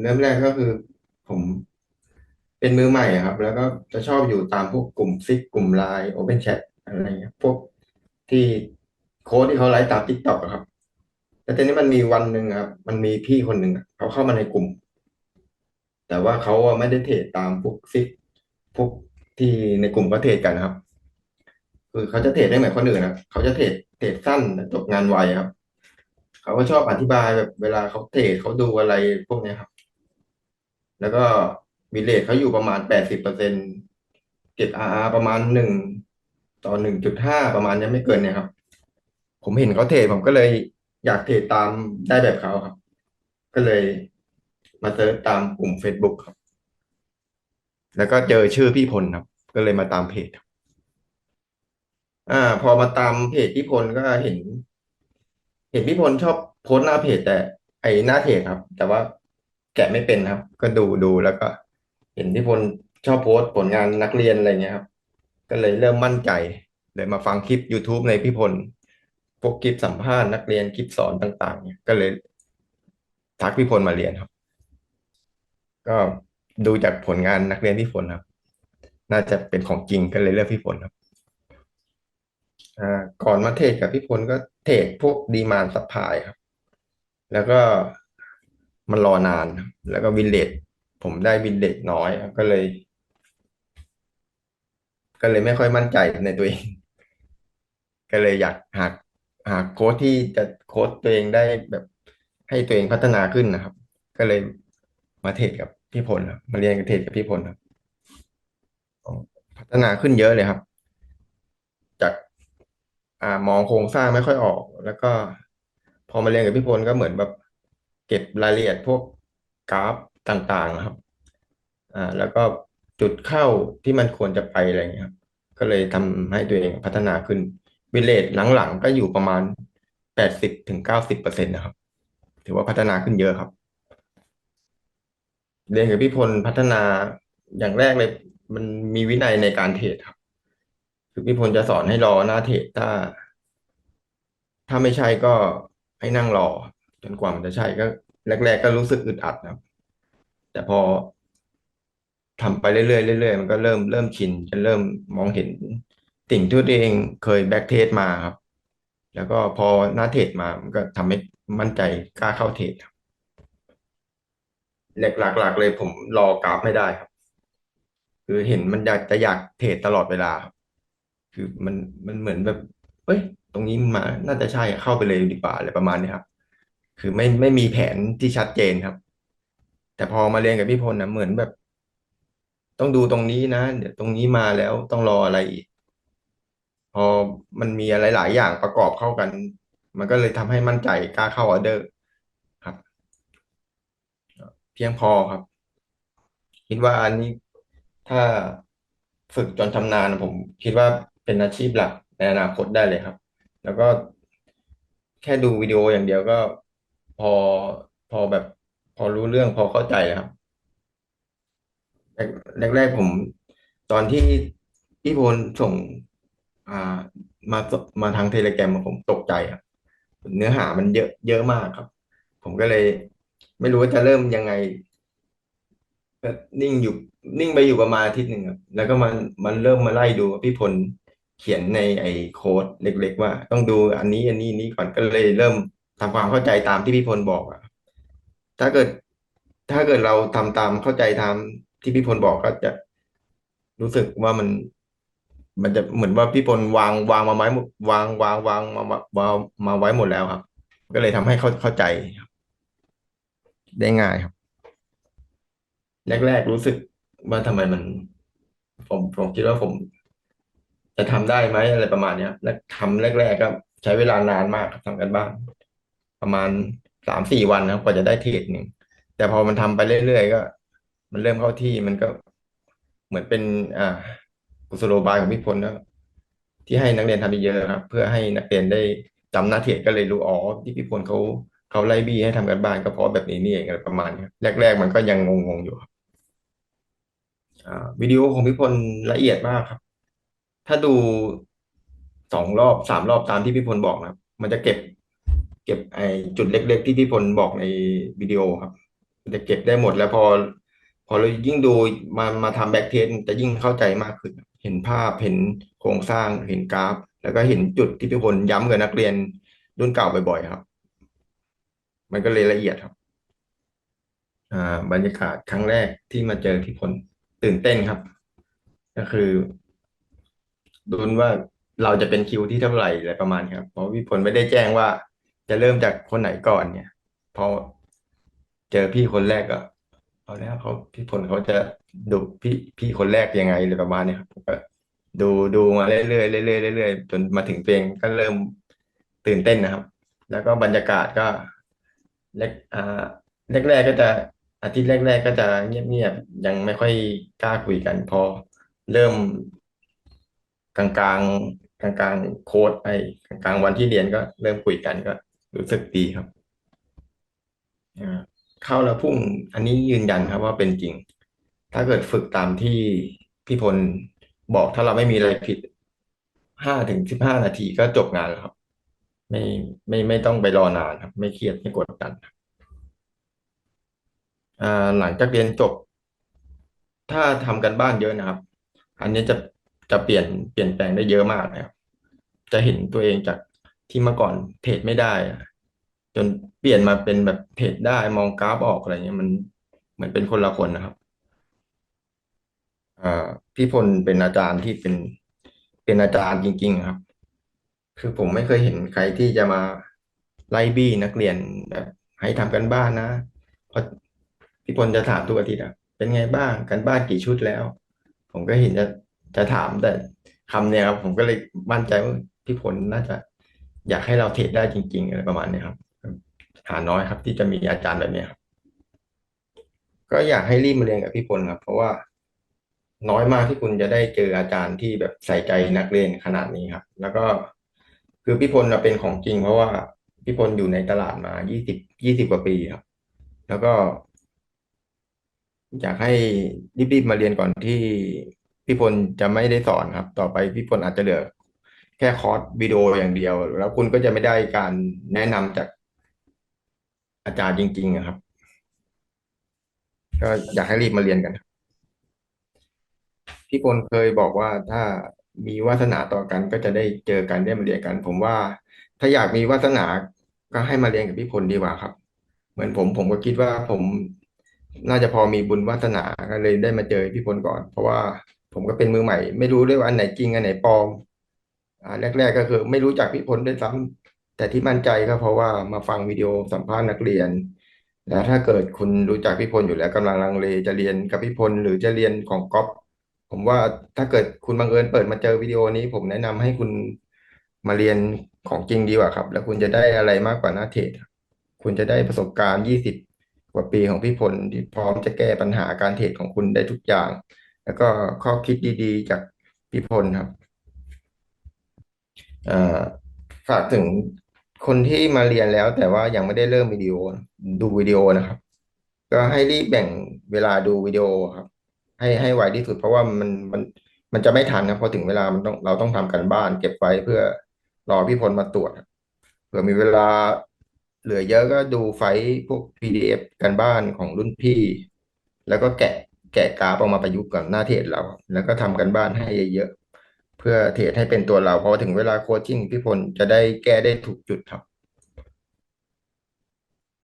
เริ่มแรกก็คือผมเป็นมือใหม่ครับ แล้วก็จะชอบอยู่ตามพวกกลุ่มซิกกลุ่มไลน์โอเพนแชทอะไรเงี้ยพวกที่โค้ดที่เขาไลฟ์ตามทิกตอกครับ แล้วทีนี้มันมีวันหนึ่งครับ มันมีพี่คนหนึ่งเขาเข้ามาในกลุ่ม แต่ว่าเขาไม่ได้เทรดตามพวกซิกพวกที่ในกลุ่มก็เทรดกันครับ คือเขาจะเทรดได้เหมือนคนอื่นนะเขาจะเทรดเทรดสั้นจบงานไวครับ เขาก็ชอบอธิบายแบบเวลาเขาเทรดเขาดูอะไรพวกเนี้ยครับ แล้วก็บิลเลทเขาอยู่ประมาณแปดสิบเปอร์เซ็นต์เก็บ RR ประมาณหนึ่งต่อหนึ่งจุดห้าประมาณเนี้ไม่เกินเนี่ยครับ ผมเห็นเขาเทรดผมก็เลยอยากเทรดตามได้แบบเขาครับ ก็เลยมาเซิร์ชตามกลุ่ม Facebook ครับ แล้วก็เจอชื่อพี่พลครับ ก็เลยมาตามเพจครับอ่า พอมาตามเพจพี่พลก็เห็น เห็นพี่พลชอบโพสหน้าเพจแต่ไอหน้าเพจครับ แต่ว่า แกะไม่เป็นครับ ก็ดูดูแล้วก็ เห็นพี่พลชอบโพสต์ผลงานนักเรียนอะไรเงี้ยครับ ก็เลยเริ่มมั่นใจเลยมาฟังคลิป YouTube ในพี่พลพวกคลิปสัมภาษณ์นักเรียนคลิปสอนต่างๆเนี่ยก็เลยทักพี่พลมาเรียนครับ ก็ดูจากผลงานนักเรียนพี่พลครับ น่าจะเป็นของจริงก็เลยเลือกพี่พลครับอ่าก่อนมาเทรดกับพี่พลก็เทรดพวกดีมานด์ซัพพลายครับ แล้วก็ มันรอนาน แล้วก็วินเลทผมได้วินเลทน้อยก็เลย ก็เลยไม่ค่อยมั่นใจในตัวเอง ก็เลยอยากหาหาโค้ชที่จะโค้ชตัวเองได้แบบให้ตัวเองพัฒนาขึ้นนะครับ ก็เลยมาเทรดกับพี่พลครับมาเรียนกับเทรดกับพี่พลครับพัฒนาขึ้นเยอะเลยครับ จากอ่ามองโครงสร้างไม่ค่อยออก แล้วก็ พอมาเรียนกับพี่พลก็เหมือนแบบ ก็บรายละเอียดพวกกราฟต่างๆนะครับ อ่า แล้วก็จุดเข้าที่มันควรจะไปอะไรอย่างเงี้ยครับ ก็เลยทำให้ตัวเองพัฒนาขึ้นวิเลทหลังๆ ก็อยู่ประมาณแปดสิบถึงเก้าสิบเปอร์เซ็นต์นะครับ ถือว่าพัฒนาขึ้นเยอะครับ เรียนกับพี่พลพัฒนาอย่างแรกเลย มันมีวินัยในการเทรดครับ คือพี่พลจะสอนให้รอหน้าเทรดถ้า ถ้าไม่ใช่ก็ให้นั่งรอจนกว่ามันจะใช่ก็ แรก ๆ ก็รู้สึกอึดอัดนะครับ แต่พอทำไปเรื่อยๆเรื่อยๆมันก็เริ่มเริ่มชินจะเริ่มมองเห็นสิ่งที่ตัวเองเคยแบ็กเทสมาครับ แล้วก็พอหน้าเทรดมามันก็ทำให้มั่นใจกล้าเข้าเทรดครับหลักๆเลยผมรอกราฟไม่ได้ครับ คือเห็นมันอยากจะอยากเทรดตลอดเวลาครับคือมันมันเหมือนแบบเฮ้ย ตรงนี้มา น่าจะใช่เข้าไปเลยดีกว่าอะไรประมาณนี้ครับ คือไม่ไม่มีแผนที่ชัดเจนครับ แต่พอมาเรียนกับพี่พลนะเหมือนแบบ ต้องดูตรงนี้นะ เดี๋ยวตรงนี้มาแล้วต้องรออะไรอีก พอมันมีอะไรหลายอย่างประกอบเข้ากัน มันก็เลยทำให้มั่นใจกล้าเข้าออเดอร์ครับ เพียงพอครับ คิดว่าอันนี้ถ้าฝึกจนชำนาญผม คิดว่าเป็นอาชีพหลักในอนาคตได้เลยครับ แล้วก็แค่ดูวิดีโออย่างเดียวก็ พอพอแบบ พอรู้เรื่องพอเข้าใจแล้วครับแรกแรกๆผม ตอนที่พี่พลส่ง อ่ามามาทางเทเลแกรมผมตกใจครับเนื้อหามันเยอะเยอะมากครับ ผมก็เลย ไม่รู้ว่าจะเริ่มยังไงก็นิ่งอยู่นิ่งไปอยู่ประมาณอาทิตย์หนึ่งครับ แล้วก็มันมันเริ่มมาไล่ดูพี่พลเขียนในไอ้โค้ดเล็ก ๆ ว่า ต้องดูอันนี้อันนี้นนี้ก่อนก็เลยเริ่ม ทำความเข้าใจตามที่พี่พลบอกอะถ้าเกิด ถ้าเกิดเราทำตามเข้าใจตามที่พี่พลบอกก็จะรู้สึกว่ามัน มันจะเหมือนว่าพี่พลวางวางมาไว้หมดวางวางวางมามาวางมาไว้หมดแล้วครับ ก็เลยทำให้เข้าเข้าใจครับ ได้ง่ายครับ แรก ๆ รู้สึกว่าทำไมมัน ผมผมคิดว่าผม จะทำได้ไหมอะไรประมาณเนี้ยและทำแรก ๆ ก็ใช้เวลานานมากทำกันบ้าน ประมาณสามสี่วันนะกว่าจะได้เทรดหนึ่งแต่พอมันทำไปเรื่อยๆก็ มันเริ่มเข้าที่มันก็เหมือนเป็น อ่ากุศโลบายของพี่พลนะที่ให้นักเรียนทำเยอะๆครับ เพื่อให้นักเรียนได้จำหน้าเทรดก็เลยรู้อ๋อที่พี่พลเขาเขาไล่บี้ให้ทำกันบ้านก็เพราะแบบนี้นี่เองอะไรประมาณนี้ครับแรก ๆ มันก็ยังงงๆอยู่ครับวิดีโอของพี่พลละเอียดมากครับ ถ้าดูสองรอบสามรอบตามที่พี่พลบอกนะครับ มันจะเก็บ เก็บไอ้จุดเล็ก ๆ ที่พี่พลบอกในวิดีโอครับจะเก็บได้หมดแล้วพอ พอเรายิ่งดูมามาทำแบ็กเทสจะยิ่งเข้าใจมากขึ้น เห็นภาพเห็นโครงสร้างเห็นกราฟ แล้วก็เห็นจุดที่พี่พลย้ำกับนักเรียนรุ่นเก่าบ่อยๆครับ มันก็เลยละเอียดครับ อ่า บรรยากาศครั้งแรกที่มาเจอพี่พลตื่นเต้นครับ ก็คือลุ้นว่าเราจะเป็นคิวที่เท่าไหร่อะไรประมาณครับ เพราะพี่พลไม่ได้แจ้งว่า จะเริ่มจากคนไหนก่อนเนี่ย พอเจอพี่คนแรกก็เอาแล้วเขาพี่พลเขาจะดูพี่พี่คนแรกยังไงอะไรประมาณเนี้ยครับผมก็ดูดูมาเรื่อยๆเรื่อยๆเรื่อยๆจนมาถึงเพลงก็เริ่มตื่นเต้นนะครับ แล้วก็บรรยากาศก็แรกอ่าแรกๆก็จะอาทิตย์แรกๆก็จะเงียบๆยังไม่ค่อยกล้าคุยกัน พอเริ่มกลางๆกลางกลางๆโค้ดไอ้กลางๆวันที่เรียนก็เริ่มคุยกันก็ รู้สึกดีครับอ่าเข้าแล้วพุ่งอันนี้ยืนยันครับว่าเป็นจริง ถ้าเกิดฝึกตามที่พี่พลบอกถ้าเราไม่มีอะไรผิดห้าถึงสิบห้านาทีก็จบงานแล้วครับ ไม่ไม่ไม่ต้องไปรอนานครับ ไม่เครียดไม่กดดันครับอ่าหลังจากเรียนจบ ถ้าทำกันบ้านเยอะนะครับ อันนี้จะจะเปลี่ยนเปลี่ยนแปลงได้เยอะมากนะครับ จะเห็นตัวเองจาก ที่เมื่อก่อนเทรดไม่ได้อะจนเปลี่ยนมาเป็นแบบเทรดได้มองกราฟออกอะไรเงี้ยมันเหมือนเป็นคนละคนนะครับอ่าพี่พลเป็นอาจารย์ที่เป็นเป็นอาจารย์จริง ๆ ครับ คือผมไม่เคยเห็นใครที่จะมาไล่บี้นักเรียนแบบให้ทำกันบ้านนะเพราะพี่พลจะถามทุกอาทิตย์อะเป็นไงบ้างกันบ้านกี่ชุดแล้ว ผมก็เห็นจะจะถามแต่คำเนี่ยครับผมก็เลยมั่นใจว่าพี่พลน่าจะ อยากให้เราเทรดได้จริง ๆ อะไรประมาณนี้ครับ หาน้อยครับ ที่จะมีอาจารย์แบบเนี้ยครับ ก็อยากให้รีบมาเรียนกับพี่พลครับ เพราะว่าน้อยมากที่คุณจะได้เจออาจารย์ที่แบบใส่ใจนักเรียนขนาดนี้ครับ แล้วก็คือพี่พลเป็นของจริง เพราะว่าพี่พลอยู่ในตลาดมายี่สิบยี่สิบกว่าปีครับ แล้วก็ อยากให้รีบๆมาเรียนก่อนที่พี่พลจะไม่ได้สอนครับ ต่อไปพี่พลอาจจะเหลือ ค่คอร์สวิดีโออย่างเดียว แล้วคุณก็จะไม่ได้การแนะนำจากอาจารย์จริงๆอะครับ ก็อยากให้รีบมาเรียนกัน พี่พลเคยบอกว่าถ้ามีวาสนาต่อกันก็จะได้เจอกันได้มาเรียนกัน ผมว่าถ้าอยากมีวาสนาก็ให้มาเรียนกับพี่พลดีกว่าครับ เหมือนผมผมก็คิดว่าผมน่าจะพอมีบุญวาสนาก็เลยได้มาเจอพี่พลก่อน เพราะว่าผมก็เป็นมือใหม่ ไม่รู้ด้วยว่าอันไหนจริงอันไหนปลอม อ่าแรก ๆ ก็คือไม่รู้จักพี่พลด้วยซ้ำแต่ที่มั่นใจก็เพราะว่ามาฟังวิดีโอสัมภาษณ์นักเรียน แล้วถ้าเกิดคุณรู้จักพี่พลอยู่แล้วกำลังลังเลจะเรียนกับพี่พลหรือจะเรียนของก๊อฟผมว่าถ้าเกิดคุณบังเอิญเปิดมาเจอวิดีโอนี้ ผมแนะนำให้คุณมาเรียนของจริงดีกว่าครับ แล้วคุณจะได้อะไรมากกว่าหน้าเทรดคุณจะได้ประสบการณ์ยี่สิบกว่าปีของพี่พลที่พร้อมจะแก้ปัญหาการเทรดของคุณได้ทุกอย่าง แล้วก็ข้อคิดดีๆ จากพี่พลครับ ฝากถึงคนที่มาเรียนแล้ว แต่ว่ายังไม่ได้เริ่มวิดีโอดูวิดีโอนะครับ ก็ให้รีบแบ่งเวลาดูวิดีโอครับ ให้ให้ไวที่สุด เพราะว่ามันมันมันจะไม่ทันนะพอถึงเวลามันต้องเราต้องทำการบ้าน เก็บไว้เพื่อรอพี่พลมาตรวจเผื่อมีเวลาเหลือเยอะก็ดูไฟพวก PDF การบ้านของรุ่นพี่ แล้วก็แกะแกะกราฟออกมาประยุกต์กับหน้าเทรดเรา แล้วก็ทำการบ้านให้เยอะ เพื่อเทรดให้เป็นตัวเราพอถึงเวลาโคชชิ่งพี่พลจะได้แก้ได้ถูกจุดครับ